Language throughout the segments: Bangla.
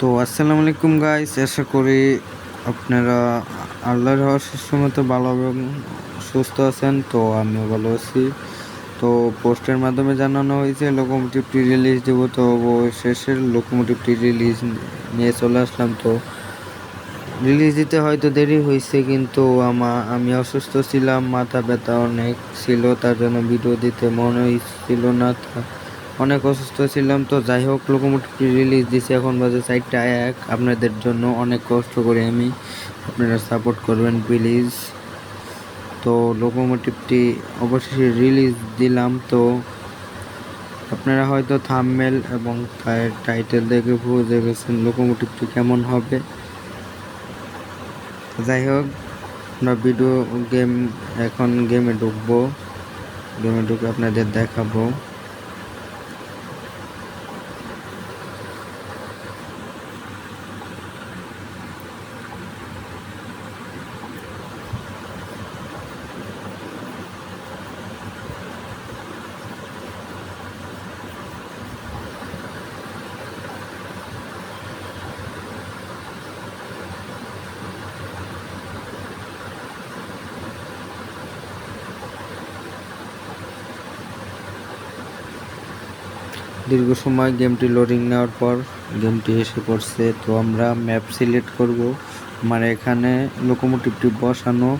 তো আসসালামু আলাইকুম গাইস আশা করি আপনারা আল্লাহর মতো ভালো এবং সুস্থ আছেন। তো আমিও ভালো আছি। তো পোস্টের মাধ্যমে জানানো হয়েছে লোকোমোটিভটি রিলিজ দেবো। তো শেষের লোকোমোটিভটি রিলিজ নিয়ে চলে আসলাম। তো রিলিজ দিতে হয়তো দেরি হয়েছে, কিন্তু আমা আমি অসুস্থ ছিলাম, মাথা ব্যথা অনেক ছিল, তার জন্য ভিডিও দিতে মনে ছিল না। অনেক অসুস্থ ছিলাম তো যাই হোক লোকোমোটিভটি রিলিজ দিছি এখন বাজে চারটা এক। আপনাদের জন্য অনেক কষ্ট করি আমি। আপনারা সাপোর্ট করবেন প্লিজ তো লোকোমোটিভটি অবশেষে রিলিজ দিলাম তো আপনারা হয়তো থামমেল এবং টাইটেল দেখে বুঝে গেছেন লোকোমোটিভটি কেমন হবে। যাই হোক, আমরা ভিডিও গেম এখন গেমে ঢুকবো। গেমে ঢুকে আপনাদের দেখাবো। দীর্ঘ সময় গেমটি লোডিং নেওয়ার পর গেমটি এসে পড়ছে। তো আমরা ম্যাপ সিলেক্ট করব। আমার এখানে লোকোমোটিভটি বসানো।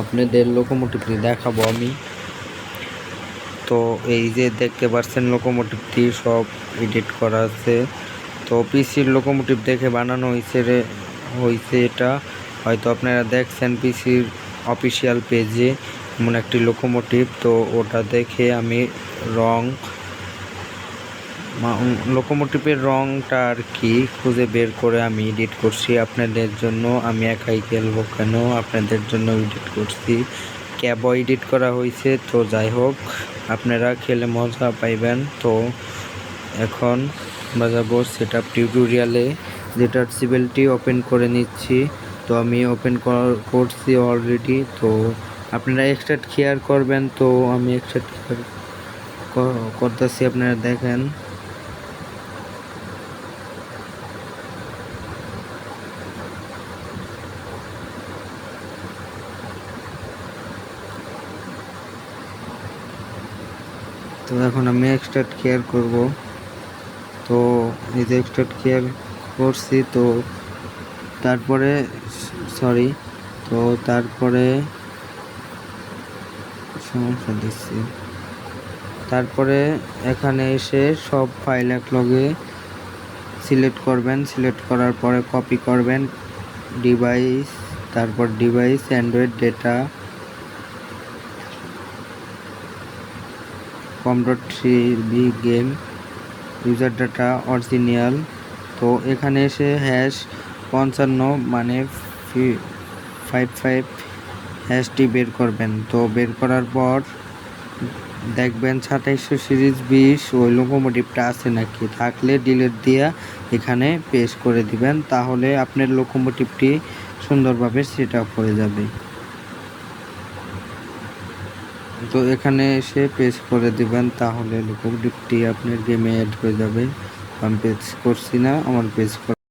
আপনাদের লোকোমোটিভটি দেখাবো আমি। তো এই যে দেখতে পাচ্ছেন লোকোমোটিভটি সব এডিট করা আছে। তো পিসির লোকোমোটিভ দেখে বানানো হয়েছে রে হয়েছে এটা। হয়তো আপনারা দেখছেন পিসির অফিসিয়াল পেজে এমন একটি লোকোমোটিভ তো ওটা দেখে আমি রং লোকোমোটিভের রংটা আর কি খুঁজে বের করে আমি এডিট করছি। আপনাদের জন্য আমি একাই খেলব কেন? আপনাদের জন্য এডিট করছি। ক্যাব এডিট করা হয়েছে, তো যাই হোক, আপনারা খেলে মজা পাইবেন। তো এখন বাজাবো সেট আপ টিউটোরিয়ালে যেটার সিভিলটি ওপেন করে নিচ্ছি, তো আমি ওপেন করছি অলরেডি তো আপনারা এক্সট্রা কেয়ার করবেন, তো আমি এক্সট্রা কেয়ার করতেছি, আপনারা দেখেন। তো এখন আমি এক্সট্রা কেয়ার করব। তো এই যে এক্সট্রাট কেয়ার করছি, তো তারপরে সরি তো তারপরে সমস্যা দিচ্ছি। তারপরে এখানে এসে সব ফাইল এক লগে সিলেক্ট করবেন। সিলেক্ট করার পরে কপি করবেন। ডিভাইস তারপর device android data com three B game user data original তো এখানে এসে হ্যাশ পঞ্চান্ন মানে ফাইভ ফাইভ হ্যাশটি বের করবেন। তো বের করার পর দেখবেন সাতাইশশো সিরিজ বিশ, ওই লোকোমোটিভটা আছে নাকি? থাকলে ডিলিট দিয়া এখানে পেস্ট করে দিবেন, তাহলে আপনার লোকোমোটিভটি সুন্দরভাবে সেট আপ হয়ে যাবে। তো এখানে এসে পেজ করে দিবেন, তাহলে লুকোডিপটি আপনার গেমে অ্যাড হয়ে যাবে। আমি পেজ করছি না, আমার পেজ